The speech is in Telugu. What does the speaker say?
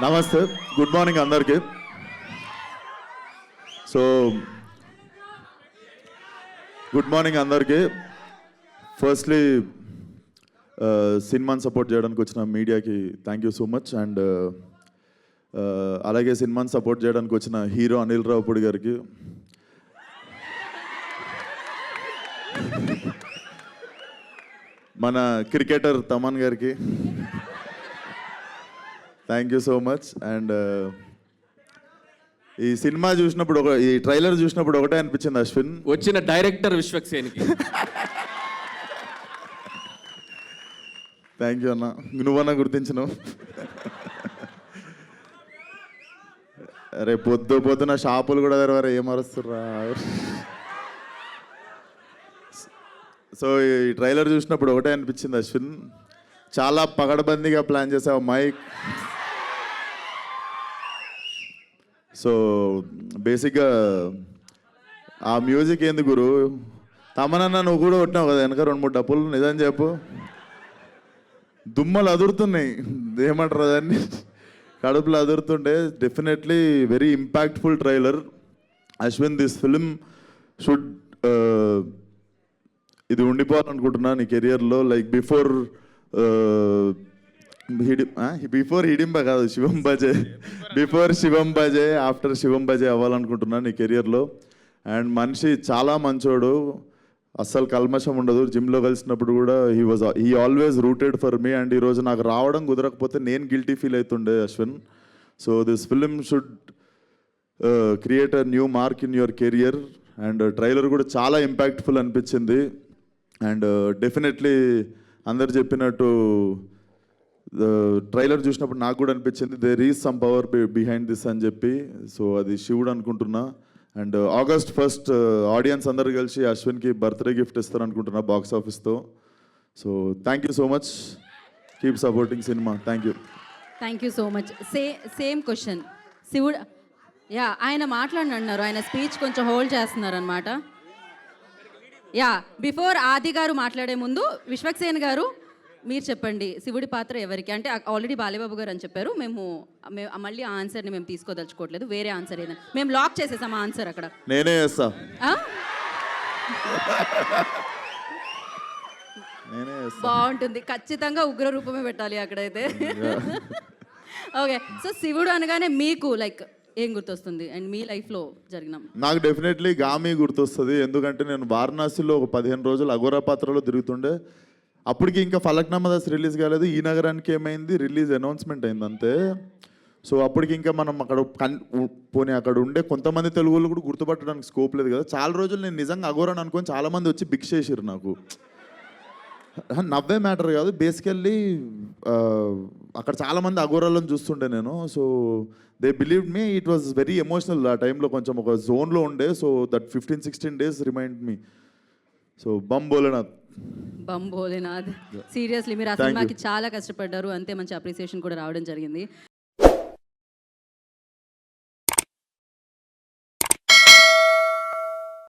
నమస్తే గుడ్ మార్నింగ్ అందరికీ. సో గుడ్ మార్నింగ్ అందరికీ. ఫస్ట్లీ సినిమాని సపోర్ట్ చేయడానికి వచ్చిన మీడియాకి thank you so much and అలాగే సినిమాని సపోర్ట్ చేయడానికి వచ్చిన హీరో అనిల్ రావుపూడి గారికి. మన క్రికెటర్ తమన్ గారికి. Thank you so much and ఈ సినిమా చూసినప్పుడు ఒక ఈ ట్రైలర్ చూసినప్పుడు ఒకటే అనిపించింది అశ్విన్. వచ్చిన డైరెక్టర్ విశ్వక్సేన్కి. థ్యాంక్ యూ అన్న. నువ్వన్నా గుర్తించినావు? అరే పొద్దు పొద్దున షాపులు కూడా తెరవారు ఏం అరుస్తుర్రా? సో ఈ ట్రైలర్ చూసినప్పుడు ఒకటే అనిపించింది అశ్విన్. చాలా పగడబందీగా ప్లాన్ చేసావు మైక్. సో బేసిక్గా ఆ మ్యూజిక్ ఏంది గురు? తమనన్న నువ్వు కూడా కొట్టినావు కదా వెనక రెండు మూడు డబ్బులు నిజం చెప్పు. దుమ్మలు అదురుతున్నాయి. ఏమంటారు దాన్ని కడుపులు అదురుతుంటే definitely very impactful trailer Ashwin this film should ఇది ఉండిపోవాలనుకుంటున్నా నీ కెరియర్లో లైక్ బిఫోర్ బిఫోర్ హిడింబ కాదు శివం బజే బిఫోర్ శివం బజే ఆఫ్టర్ శివం బజే అవ్వాలనుకుంటున్నాను నీ కెరియర్లో. అండ్ మనిషి చాలా మంచోడు. అస్సలు కల్మషం ఉండదు. జిమ్లో కలిసినప్పుడు కూడా he was he always rooted for me and ఈరోజు నాకు రావడం కుదరకపోతే నేను గిల్టీ ఫీల్ అవుతుండే Ashwin. So this film should create a new mark in your career and trailer కూడా చాలా ఇంపాక్ట్ఫుల్ అనిపించింది. అండ్ డెఫినెట్లీ uh, అందరు చెప్పినట్టు ట్రైలర్ చూసినప్పుడు నాకు కూడా అనిపించింది there is some power behind this అని చెప్పి. సో అది శివుడు అనుకుంటున్నా. అండ్ ఆగస్ట్ ఫస్ట్ ఆడియన్స్ అందరు కలిసి అశ్విన్కి బర్త్డే గిఫ్ట్ ఇస్తారు అనుకుంటున్నా box ఆఫీస్తో. So thank you so much keep supporting cinema thank you thank you so much say same question శివుడు యా ఆయన మాట్లాడిన అన్నారు ఆయన స్పీచ్ కొంచెం హోల్డ్ చేస్తున్నారు అనమాట యా బిఫోర్ ఆది గారు మాట్లాడే ముందు విశ్వక్సేన్ గారు మీరు చెప్పండి శివుడి పాత్ర ఎవరికి? అంటే ఆల్రెడీ బాలేబాబు గారు అని చెప్పారు. మేము మళ్ళీ ఆ ఆన్సర్ని మేము తీసుకోదలుచుకోవట్లేదు. వేరే ఆన్సర్ ఏదైనా మేము లాక్ చేసేసాం ఆన్సర్ అక్కడ. నేనే చేస్తా. బాగుంటుంది. ఖచ్చితంగా ఉగ్ర రూపమే పెట్టాలి అక్కడైతే. ఓకే. సో శివుడు అనగానే మీకు లైక్ ఏం గుర్తొస్తుంది? అండ్ మీ లైఫ్లో జరిగిన నాకు డెఫినెట్లీ గామి గుర్తొస్తుంది. ఎందుకంటే నేను వారణాసిలో ఒక పదిహేను రోజులు అఘోరా పాత్రలో తిరుగుతుండే. అప్పటికి ఇంకా ఫలక్నామా దాస్ రిలీజ్ కాలేదు. ఈ నగరానికి ఏమైంది? రిలీజ్ అనౌన్స్మెంట్ అయింది అంతే. సో అప్పటికి ఇంకా మనం అక్కడ కన్ పోనీ అక్కడ ఉండే కొంతమంది తెలుగు వాళ్ళు కూడా గుర్తుపట్టడానికి స్కోప్ లేదు కదా. చాలా రోజులు నేను నిజంగా అఘోరాని అనుకొని చాలామంది వచ్చి బిక్ చేసిర్రు నాకు. నవ్వే మ్యాటర్ కాదు. బేసికల్లీ అక్కడ చాలామంది అగోరాలను అఘోరాలను చూస్తుండే నేను. So they believe me it was very emotional ఆ టైంలో. కొంచెం ఒక జోన్లో ఉండే. So that fifteen sixteen days remind me. So Bam Bholenath Bam Bholenath. Seriously మీరు you. సినిమాకి చాలా కష్టపడ్డారు. అంతే మంచి అప్రిసియేషన్ కూడా రావడం జరిగింది.